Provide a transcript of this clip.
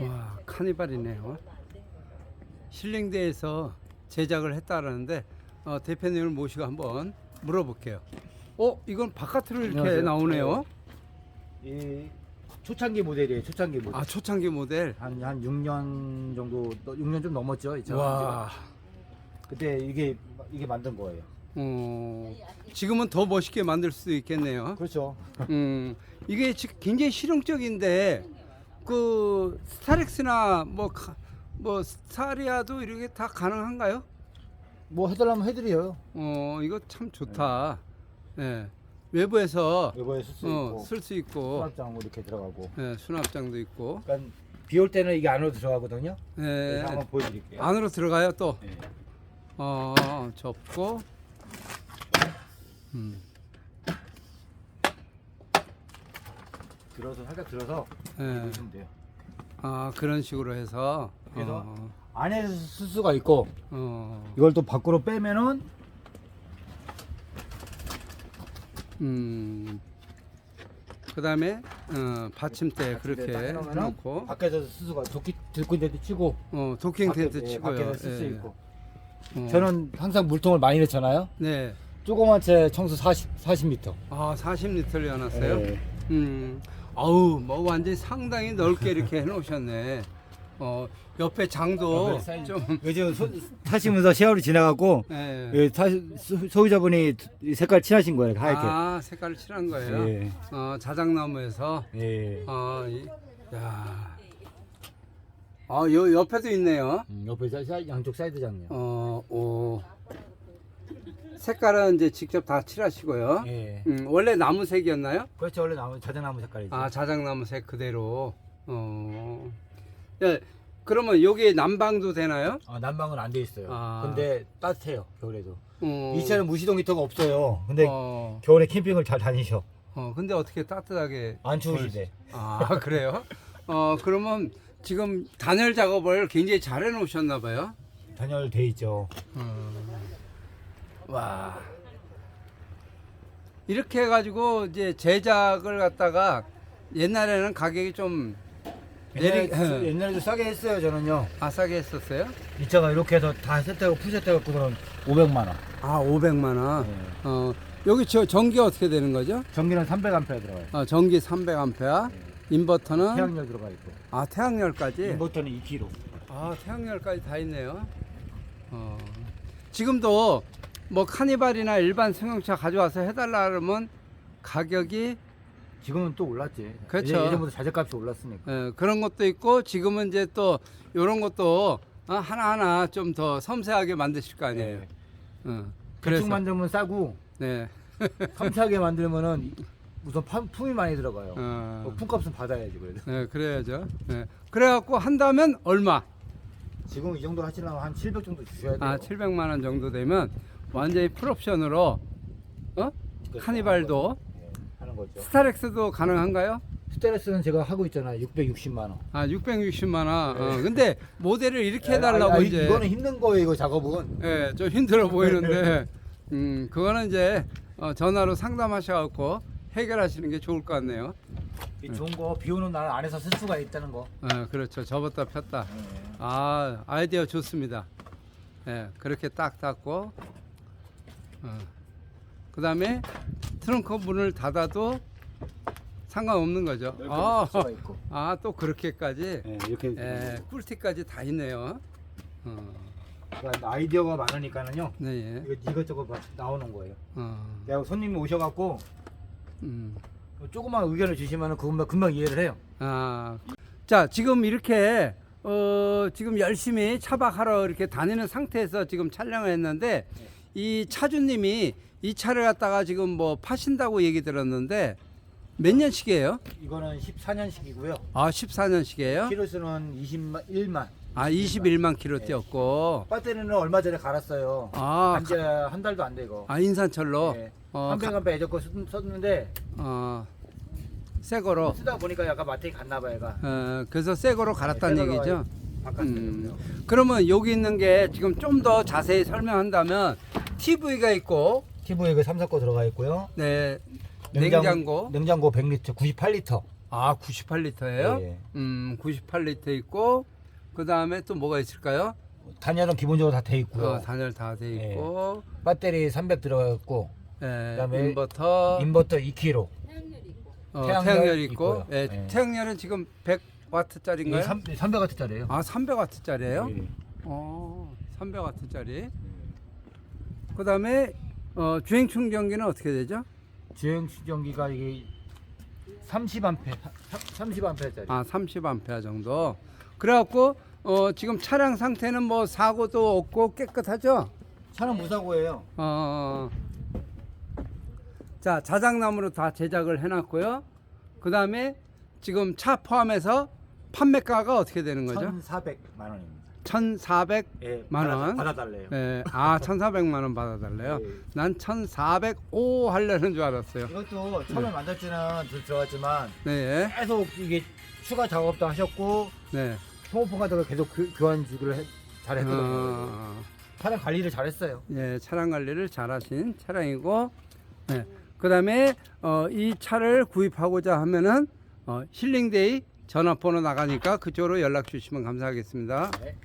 와 카니발이네요. 힐링대에서 제작을 했다라는데 어, 대표님을 모시고 한번 물어볼게요. 어 이건 바깥으로 이렇게 안녕하세요. 나오네요. 이 초창기 모델이에요. 초창기 모델. 아 초창기 모델. 한, 한 6년 정도, 6년 좀 넘었죠. 이 차가. 와. 그때 이게, 이게 만든 거예요. 어, 지금은 더 멋있게 만들 수도 있겠네요. 그렇죠. 음, 이게 지- 굉장히 실용적인데 그 스타렉스나 뭐, 가- 뭐 스타리아도 이렇게 다 가능한가요? 뭐 해달라면 해드려요. 어, 이거 참 좋다. 예. 외부에서 이거에 쓸수 어, 있고. 쓸수 있고, 수납장 이렇게 들어가고. 예, 수납장도 있고. 그러니까 비 올 때는 이게 안으로 들어가거든요. 예, 그래서 한번 보여드릴게요. 안으로 들어가요 또. 네. 어, 접고. 음, 들어서 살짝 들어서 예. 보시면 돼요. 아 그런 식으로 해서. 그래서? 어, 안에서 쓸 수가 있고 어, 이걸 또 밖으로 빼면은 음. 그다음에 어, 받침대 그렇게 해놓고 밖에서 쓸 수가 도끼 들고 데도 치고 어, 도킹 텐트 밖에, 예, 치고요. 밖에서 쓸 수 예. 있고. 어. 저는 항상 물통을 많이 넣잖아요. 네. 조그만 채 청소 40 40m. 아 40리터를 해놨어요. 네. 음. 아우 뭐 완전 히 상당히 넓게 이렇게 해놓으셨네. 어 옆에 장도 좀. 요즘 소, 타시면서 세월이 지나갖고 예. 예, 타, 소- 소유자분이 이 색깔 칠하신 거예요 하얗게. 아 색깔을 칠한 거예요. 예. 어 자작나무에서. 예. 아, 이, 야. 아, 요 옆에도 있네요. 음, 옆에 사- 사- 양쪽 사이드 장요. 어, 오. 색깔은 이제 직접 다 칠하시고요. 예. 음, 원래 나무 색이었나요? 그렇죠 원래 나무 자작나무 색깔이죠. 아, 자작나무 색 그대로. 어. 예. 그러면 여기 난방도 되나요? 아, 난방은 안 돼 있어요. 아. 근데 따뜻해요 겨울에도. 어. 이 차는 무시동 히터가 없어요. 근데 어, 겨울에 캠핑을 잘 다니셔. 어, 근데 어떻게 따뜻하게. 안 추우시대. 아, 그래요? 어, 그러면 지금 단열 작업을 굉장히 잘 해놓으셨나 봐요. 단열돼 있죠. 와. 이렇게 해가지고 이제 제작을 갖다가 옛날에는 가격이 좀 내리 옛날에, 옛날에도 싸게 했어요 저는요. 아싸게 했었어요. 이 차가 이렇게 해서 다 세트하고 풀세트해갖고는 500만 원. 아, 500만 원. 네. 어, 여기 저 전기 어떻게 되는 거죠? 전기는 300A 들어가요. 어, 전기 300A, 인버터는 태양열 들어가 있고. 아 태양열까지. 인버터는 2kg. 아 태양열까지 다 있네요. 어. 지금도 뭐 카니발이나 일반 승용차 가져와서 해달라 그러면 가격이 지금은 또 올랐지. 그렇죠. 예전- 예전보다 자재값이 올랐으니까. 예, 그런 것도 있고 지금은 이제 또 이런 것도 어, 하나하나 좀 더 섬세하게 만드실 거 아니에요. 네. 어, 그래서 그래서 만들면 싸고 네. 섬세하게 만들면은 우선 파- 품이 많이 들어가요. 어, 어, 품값은 받아야지 그래도. 네, 그래야죠. 네. 그래갖고 한다면 얼마? 지금 이 정도 하시려면 한 700 정도 주셔야 돼요. 아, 700만 원 정도 되면 완전히 풀옵션으로 어? 카니발도 예, 하는 거죠. 스타렉스도 가능한가요? 스테레스는 제가 하고 있잖아요. 660만 원. 아, 660만 원. 어, 근데 모델을 이렇게 해달라고 네. 아, 아, 이제 이거는 힘든 거예요. 이거 작업은. 예, 좀 힘들어 보이는데, 음, 그거는 이제 어, 전화로 상담하셔갖고 해결하시는 게 좋을 것 같네요. 이 좋은 거 비 오는 날 안에서 쓸 수가 있다는 거. 어, 그렇죠. 접었다 폈다. 예. 아, 아이디어 좋습니다. 예, 그렇게 딱 닫고, 어. 그 다음에 트렁크 문을 닫아도 상관없는 거죠. 아, 쓸 수가 있고. 아, 또 그렇게까지, 예, 이렇게 예, 꿀팁까지 다 있네요. 어, 그러니까 아이디어가 많으니까는요. 네, 예. 이거 이것저것 막 나오는 거예요. 어, 내가 손님이 오셔갖고 음. 조그만 의견을 주시면 그것만 금방 이해를 해요. 아, 자 지금 이렇게 어, 지금 열심히 차박하러 이렇게 다니는 상태에서 지금 촬영을 했는데 이 차주님이 이 차를 갖다가 지금 뭐 파신다고 얘기 들었는데 몇 년씩이에요? 이거는 14년식이고요. 아 14년씩이에요? 키로수는 20만 1만. 아 21만 킬로 뛰었고 배터리는 얼마 전에 갈았어요. 아, 한지 한 달도 안 되고. 아 인산철로 네. 어, 300A 애저거 썼는데 어, 새 거로 쓰다 보니까 약간 마트에 갔나 봐요, 얘가. 어, 그래서 새 거로 갈았다는 새 거로 얘기죠? 바꿨어요. 음, 그러면 여기 있는 게 지금 좀 더 자세히 설명한다면 TV가 있고 TV에 그 3, 4거 들어가 있고요. 네 냉장고 냉장고 100리터, 98리터. 아, 98리터예요? 예. 음, 98리터 있고 그 다음에 또 뭐가 있을까요? 단열은 기본적으로 다 돼 있고요. 어, 단열 다 돼 있고, 배터리 300 들어가 있고 예, 그다음에 인버터, 인버터 2kg. 어, 태양열 태양열 있고, 있고요. 예, 예. 태양열은 지금 100 와트짜리인가요? 300W짜리예요. 아, 300와트짜리예요? 예. 어, 300와트짜리. 그 다음에 어, 주행 충전기는 어떻게 되죠? 주행 충전기가 이게 30A, 30A짜리. 아, 30A 정도. 그래갖고 어, 지금 차량 상태는 뭐 사고도 없고 깨끗하죠? 차는 무사고예요. 어, 자 자작나무로 다 제작을 해놨고요. 그 다음에 지금 차 포함해서 판매가가 어떻게 되는 거죠? 1,400만 원입니다. 1,400 예, 만 받아- 원. 받아달래요. 예, 아 1,400만 원 받아달래요. 예. 난 1,405 하려는 줄 알았어요. 이것도 처음에 만들 때는 들- 들어갔지만 네, 계속 이게 추가 작업도 하셨고 네. 소모품 같은 걸 계속 교, 교환 주기를 해- 잘 했거든요. 어, 차량 관리를 잘했어요. 예, 차량 관리를 잘하신 차량이고, 네. 그다음에 어, 이 차를 구입하고자 하면은 어, 힐링데이 전화번호 나가니까 그쪽으로 연락 주시면 감사하겠습니다. 네.